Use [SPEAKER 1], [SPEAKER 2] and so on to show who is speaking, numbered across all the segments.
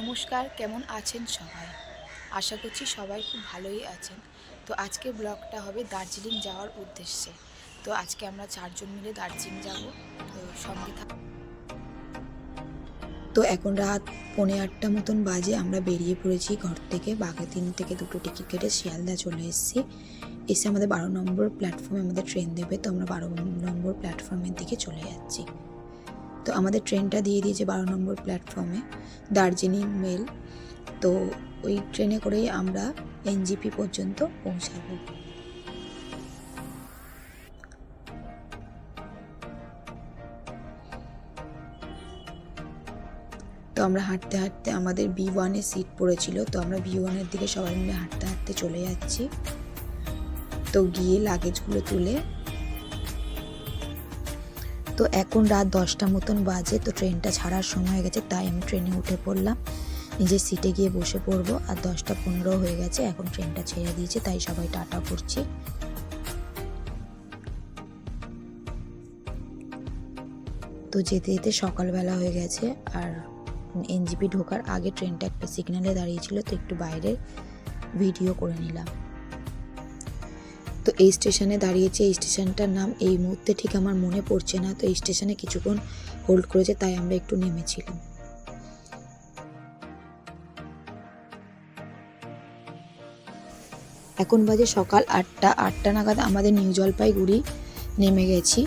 [SPEAKER 1] নমস্কার, কেমন আছেন সবাই? আশা করছি সবাই খুব ভালোই আছেন। তো আজকে ব্লগটা হবে দার্জিলিং যাওয়ার উদ্দেশ্যে। তো আজকে আমরা চারজন মিলে দার্জিলিং যাব। তো সঙ্গে থাক তো এখন রাত পৌনে আটটা মতন বাজে, আমরা বেরিয়ে পড়েছি ঘর থেকে। বাঘাতিন থেকে দুটো টিকিট কেটে শিয়ালদা চলে এসেছি। এসে আমাদের বারো নম্বর প্ল্যাটফর্মে আমাদের ট্রেন দেবে। তো আমরা বারো নম্বর প্ল্যাটফর্মের দিকে চলে যাচ্ছি। তো আমাদের ট্রেনটা দিয়ে দিয়েছে বারো নম্বর প্ল্যাটফর্মে, দার্জিলিং মেল। তো ওই ট্রেনে করেই আমরা এনজিপি পর্যন্ত পৌঁছাবো। তো আমরা হাঁটতে হাঁটতে আমাদের বি ওয়ানে সিট পড়েছিল, তো আমরা বি ওয়ানের দিকে সবাই মিলে হাঁটতে হাঁটতে চলে যাচ্ছি। তো গিয়ে লাগেজগুলো তুলে তো এখন রাত দশটা মতন বাজে, তো ট্রেনটা ছাড়ার সময় হয়ে গেছে, তাই আমি ট্রেনে উঠে পড়লাম। নিজের সিটে গিয়ে বসে পড়ব, আর দশটা পনেরো হয়ে গেছে, এখন ট্রেনটা ছেড়ে দিয়েছে, তাই সবাই টাটা করছি। তো যেতে যেতে সকালবেলা হয়ে গেছে, আর এনজিপি ঢোকার আগে ট্রেনটা একটা সিগন্যালে দাঁড়িয়েছিল, তো একটু বাইরে ভিডিও করে নিলাম। এই স্টেশনে দাঁড়িয়েছে, এই স্টেশনটার নাম এই মুহূর্তে ঠিক আমার মনে পড়ছে না। তো এই স্টেশনে কিছুক্ষণ হোল্ড করেছে, তাই আমরা একটু নেমেছিলাম। এখন বাজে সকাল আটটা আটটা নাগাদ আমাদের নিউ জলপাইগুড়ি নেমে গেছি।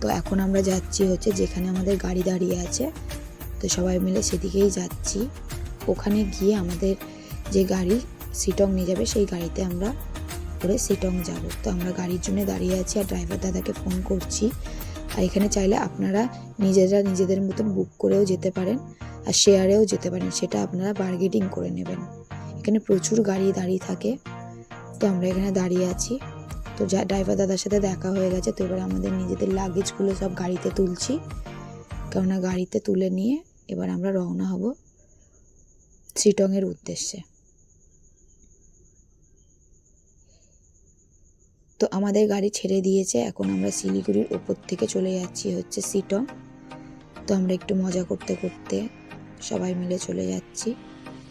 [SPEAKER 1] তো এখন আমরা যাচ্ছি হচ্ছে যেখানে আমাদের গাড়ি দাঁড়িয়ে আছে। তো সবাই মিলে সেদিকেই যাচ্ছি। ওখানে গিয়ে আমাদের যে গাড়ি সিটং নিয়ে যাবে, সেই গাড়িতে আমরা করে সিটং যাব। তো আমরা গাড়ির জন্য দাঁড়িয়ে আছি আর ড্রাইভার দাদাকে ফোন করছি। আর এখানে চাইলে আপনারা নিজেরা নিজেদের মতন বুক করেও যেতে পারেন আর শেয়ারেও যেতে পারেন, সেটা আপনারা বার্গেটিং করে নেবেন। এখানে প্রচুর গাড়ি দাঁড়িয়ে থাকে। তো আমরা এখানে দাঁড়িয়ে আছি। তো যা ড্রাইভার দাদার সাথে দেখা হয়ে গেছে। তো এবার আমাদের নিজেদের লাগেজগুলো সব গাড়িতে তুলছি। কেননা গাড়িতে তুলে নিয়ে এবার আমরা রওনা হব সিটংয়ের উদ্দেশ্যে। তো আমাদের গাড়ি ছেড়ে দিয়েছে। এখন আমরা শিলিগুড়ির ওপর থেকে চলে যাচ্ছি হচ্ছে সিটং। তো আমরা একটু মজা করতে করতে সবাই মিলে চলে যাচ্ছি।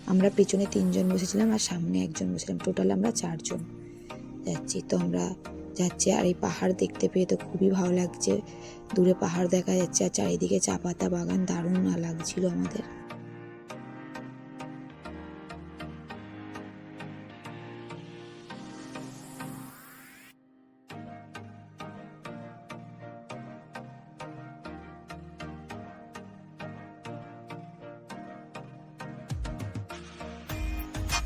[SPEAKER 1] আমরা পিছনে তিনজন বসেছিলাম আর সামনে একজন বসেছিলাম। টোটাল আমরা চারজন যাচ্ছি। তো আমরা যাচ্ছি আর এই পাহাড় দেখতে পেয়ে তো খুবই ভালো লাগছে। দূরে পাহাড় দেখা যাচ্ছে আর চারিদিকে চা পাতা বাগান দারুণ লাগছিল আমাদের।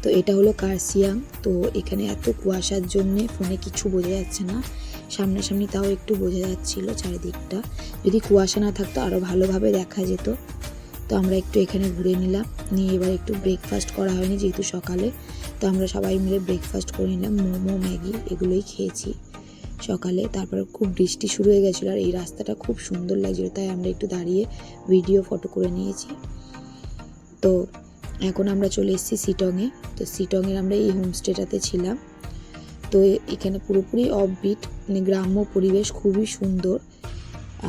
[SPEAKER 1] তো এটা হলো কার্সিয়াং। তো এখানে এত কুয়াশার জন্যে ফোনে কিছু বোঝা যাচ্ছে না। সামনাসামনি তাও একটু বোঝা যাচ্ছিল চারিদিকটা। যদি কুয়াশা না থাকতো আরও ভালোভাবে দেখা যেত। তো আমরা একটু এখানে ঘুরে নিলাম। নিয়ে এবার একটু ব্রেকফাস্ট করা হয়নি যেহেতু সকালে। তো আমরা সবাই মিলে ব্রেকফাস্ট করে নিলাম। মোমো, ম্যাগি এগুলোই খেয়েছি সকালে। তারপর খুব বৃষ্টি শুরু হয়ে গেছিল আর এই রাস্তাটা খুব সুন্দর লাগছিল। তাই আমরা একটু দাঁড়িয়ে ভিডিও ফটো করে নিয়েছি। তো এখন আমরা চলে এসেছি সিটংয়ে। তো সিটংয়ের আমরা এই হোমস্টেটাতে ছিলাম। তো এখানে পুরোপুরি অফবিট মানে গ্রাম্য পরিবেশ খুবই সুন্দর।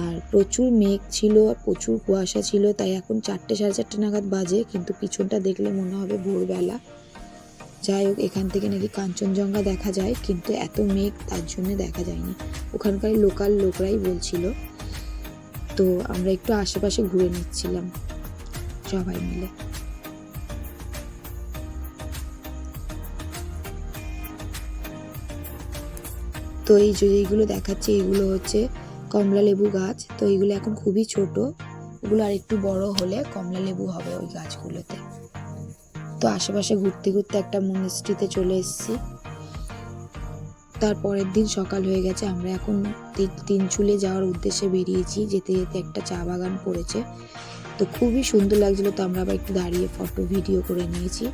[SPEAKER 1] আর প্রচুর মেঘ ছিল, আর প্রচুর কুয়াশা ছিল, তাই এখন চারটে, সাড়ে চারটে নাগাদ বাজে, কিন্তু পিছনটা দেখলে মনে হবে ভোরবেলা। যাই হোক, এখান থেকে নাকি কাঞ্চনজঙ্ঘা দেখা যায়, কিন্তু এত মেঘ তার জন্য দেখা যায়নি। ওখানকার লোকাল লোকরাই বলছিল। তো আমরা একটু আশেপাশে ঘুরে নিচ্ছিলাম, সবাই মিলে। তো এই যে যেগুলো দেখাচ্ছে, এগুলো হচ্ছে কমলা লেবু গাছ। তো এইগুলো এখন খুবই ছোট। ওগুলো আর একটু বড় হলে কমলা লেবু হবে ওই গাছগুলোতে। তো আশেপাশে ঘুরতে ঘুরতে একটা মনিস্ট্রিতে চলে এসেছি। তারপরের দিন সকাল হয়ে গেছে। আমরা এখন তিনচুলে যাওয়ার উদ্দেশ্যে বেরিয়েছি। যেতে যেতে একটা চা বাগান পড়েছে। তো খুবই সুন্দর লাগছিল। তো আমরা আবার একটু দাঁড়িয়ে ফটো ভিডিও করে নিয়েছি।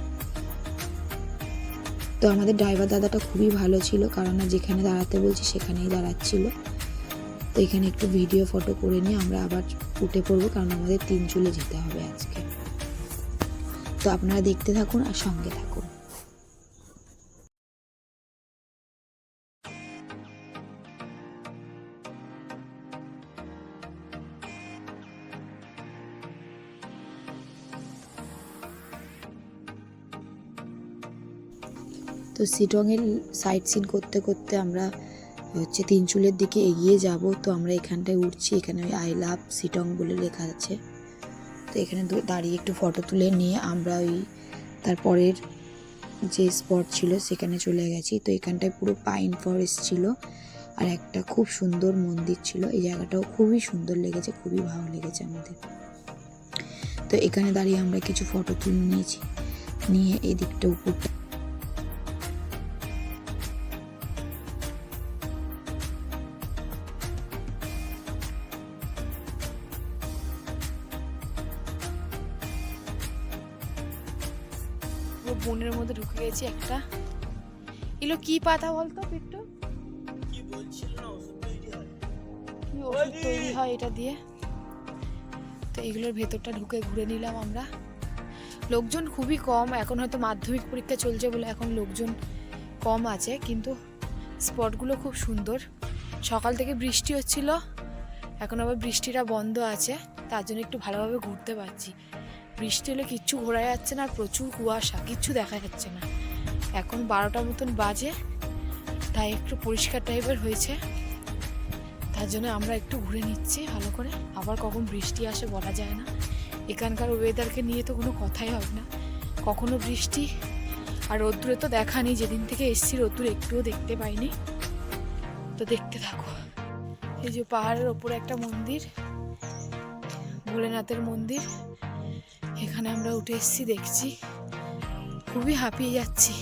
[SPEAKER 1] তো আমাদের ড্রাইভার দাদাটা খুবই ভালো ছিল, কারণ যেখানে দাঁড়াতে বলছি সেখানেই দাঁড়াচ্ছিল। তো এখানে একটু ভিডিও ফটো করে নিয়ে আমরা আবার উঠে পড়ব, কারণ আমাদের তিন চুলে যেতে হবে আজকে। তো আপনারা দেখতে থাকুন আর সঙ্গে থাকুন।
[SPEAKER 2] তো সিটংয়ের সাইট সিন করতে করতে আমরা হচ্ছে তিনচুলের দিকে এগিয়ে যাব। তো আমরা এখানটায় উঠছি, এখানে ওই আই লাভ সিটং বলে লেখা আছে। তো এখানে দাঁড়িয়ে একটু ফটো তুলে নিয়ে আমরা ওই তারপরের যে স্পট ছিল সেখানে চলে গেছি। তো এখানটায় পুরো পাইন ফরেস্ট ছিল আর একটা খুব সুন্দর মন্দির ছিল। এই জায়গাটাও খুবই সুন্দর লেগেছে, খুবই ভালো লেগেছে আমাদের। তো এখানে দাঁড়িয়ে আমরা কিছু ফটো তুলে নিয়েছি, নিয়ে এই দিকটা উপরটা
[SPEAKER 1] গেছি একটা। এগুলো কি পাতা বলতো পিট্টু?
[SPEAKER 3] কি বলছিল না ওষুধ তৈরি হয়?
[SPEAKER 1] কি ওষুধ তৈরি হয় এটা দিয়ে? তো এগুলোর ভেতরটা ঢুকে ঘুরে নিলাম আমরা। লোকজন খুবই কম এখন হয়তো মাধ্যমিক পরীক্ষা চলছে বলে এখন লোকজন কম আছে কিন্তু স্পটগুলো খুব সুন্দর। সকাল থেকে বৃষ্টি হচ্ছিল এখন আবার বৃষ্টিটা বন্ধ আছে তার জন্য একটু ভালোভাবে ঘুরতে পারছি। বৃষ্টি হলে কিচ্ছু ঘোরা যাচ্ছে না আর প্রচুর কুয়াশা, কিচ্ছু দেখা যাচ্ছে না। এখন বারোটা মতন বাজে, তাই একটু পরিষ্কার টাইপের হয়েছে। তার জন্য আমরা একটু ঘুরে নিচ্ছি ভালো করে। আবার কখন বৃষ্টি আসে বলা যায় না। এখানকার ওয়েদারকে নিয়ে তো কোনো কথাই হবে না। কখনো বৃষ্টি আর রোদ্দুরে তো দেখা নেই। যেদিন থেকে এসছি রোদ্দুর একটুও দেখতে পাইনি। তো দেখতে থাকো। এই যে পাহাড়ের ওপরে একটা মন্দির, ভোলেনাথের মন্দির। এখানে আমরা উঠে এসেছি দেখছি। খুবই হাঁপিয়ে যাচ্ছি।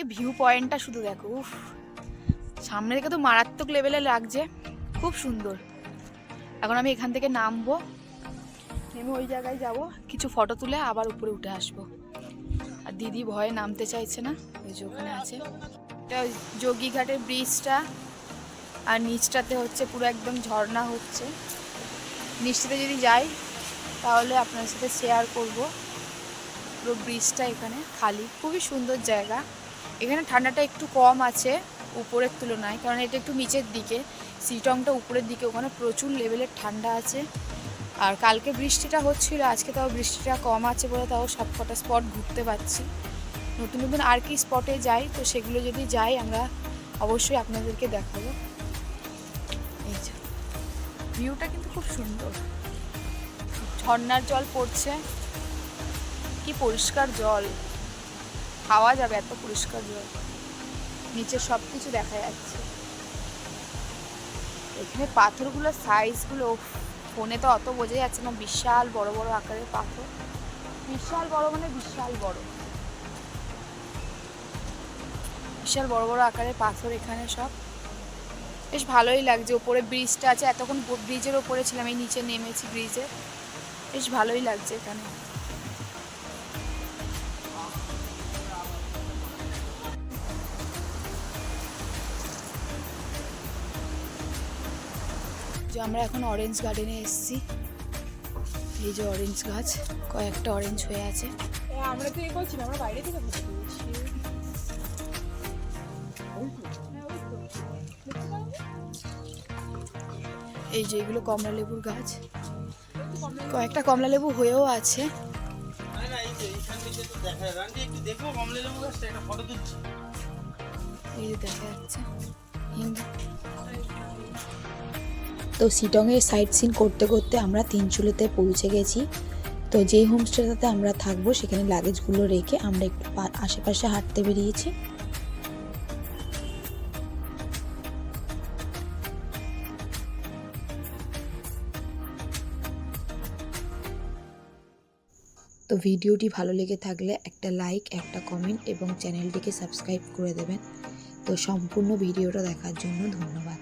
[SPEAKER 1] এই ভিউ পয়েন্টটা শুধু দেখো, উফ। সামনে থেকে তো মারাত্মক লেভেলে লাগছে, খুব সুন্দর। এখন আমি এখান থেকে নামবো, নেমে ওই জায়গায় যাব, কিছু ফটো তুলে আবার উপরে উঠে আসব। আর দিদি ভয়ে নামতে চাইছে না ওই যে ওখানে আছে। এটা যোগীঘাটের ব্রিজটা আর নিচটাতে হচ্ছে পুরো একদম ঝর্ণা হচ্ছে। নিচটাতে যদি যাই, তাহলে আপনার সাথে শেয়ার করব। পুরো ব্রিজটা এখানে খালি, খুবই সুন্দর জায়গা। এখানে ঠান্ডাটা একটু কম আছে উপরের তুলনায়, কারণ এটা একটু নিচের দিকে। সিটংটা উপরের দিকে, ওখানে প্রচুর লেভেলের ঠান্ডা আছে। আর কালকে বৃষ্টিটা হচ্ছিল, আজকে তাও বৃষ্টিটা কম আছে বলে তাও সব কটা স্পট ঘুরতে পারছি। নতুন নতুন আর কি স্পটে যাই, তো সেগুলো যদি যাই, আমরা অবশ্যই আপনাদেরকে দেখাবো। এই যে ভিউটা কিন্তু খুব সুন্দর। ঝর্ণার জল পড়ছে। কি পরিষ্কার জল। খাওয়া যাবে, এত পরিষ্কার জল। নিচে সব কিছু দেখা যাচ্ছে। এখানে পাথরগুলোর সাইজগুলো ফোনে তো অত বোঝা যাচ্ছে না, বিশাল বড় বড় আকারের পাথর। বিশাল বড় মানে বিশাল বড়। বিশাল বড় বড় আকারের পাথর এখানে সব। বেশ ভালোই লাগছে ওপরে ব্রিজটা আছে, এতক্ষণ ব্রিজের ওপরে ছিলাম, এই নিচে নেমেছি ব্রিজে বেশ ভালোই লাগছে এখানে। আমরা এখন অরেঞ্জ গার্ডেনে এসেছি। এই যে অরেঞ্জ গাছ কয়েকটা অরেঞ্জ হয়ে আছে।
[SPEAKER 4] আমরা তো এ করছি না আমরা বাইরে থেকে
[SPEAKER 1] এই যে এগুলো কমলা লেবুর গাছ। কয়েকটা কমলা লেবু হয়েও আছে।
[SPEAKER 3] না না এই যে এইখান থেকে তো দেখা
[SPEAKER 1] যাচ্ছে।
[SPEAKER 2] তো সিটংয়ের সাইট সিন করতে করতে আমরা তিনচুলেতে পৌঁছে গেছি। তো যেই হোমস্টেটাতে আমরা থাকব, সেখানে লাগেজগুলো রেখে আমরা একটু আশেপাশে হাঁটতে বেরিয়েছি। তো ভিডিওটি ভালো লেগে থাকলে একটা লাইক, একটা কমেন্ট এবং চ্যানেলটিকে সাবস্ক্রাইব করে দেবেন। তো সম্পূর্ণ ভিডিওটা দেখার জন্য ধন্যবাদ।